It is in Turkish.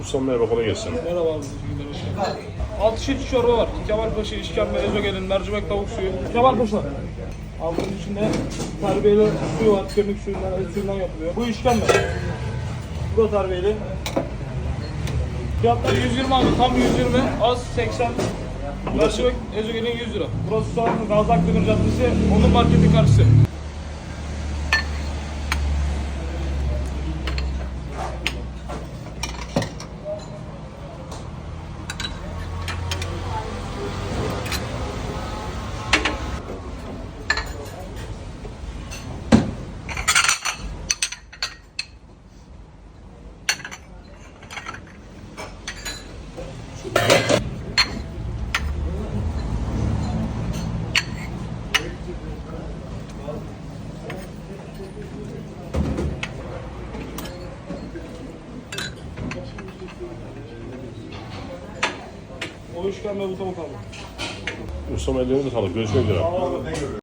Ustam merhaba kolay gelsin. Merhaba abi. Altı çeşit çorba var. Kemalpaşa, işkembe, ezogelin, mercimek tavuk suyu. Kemalpaşa. Abi bunun içinde terbiyeli suyu var. Kemik suyundan, et suyundan yapılıyor. Bu işkembe. Bu da terbiyeli. Fiyatlar 120 abi. Tam 120. Az 80. Mercimek, ezogelin 100 lira. Burası an Gazi Akdemir Caddesi. Onun marketin karşısı. O işkembe bu tavuk abi. Ustam ellerine sağlık. Görüşmek üzere.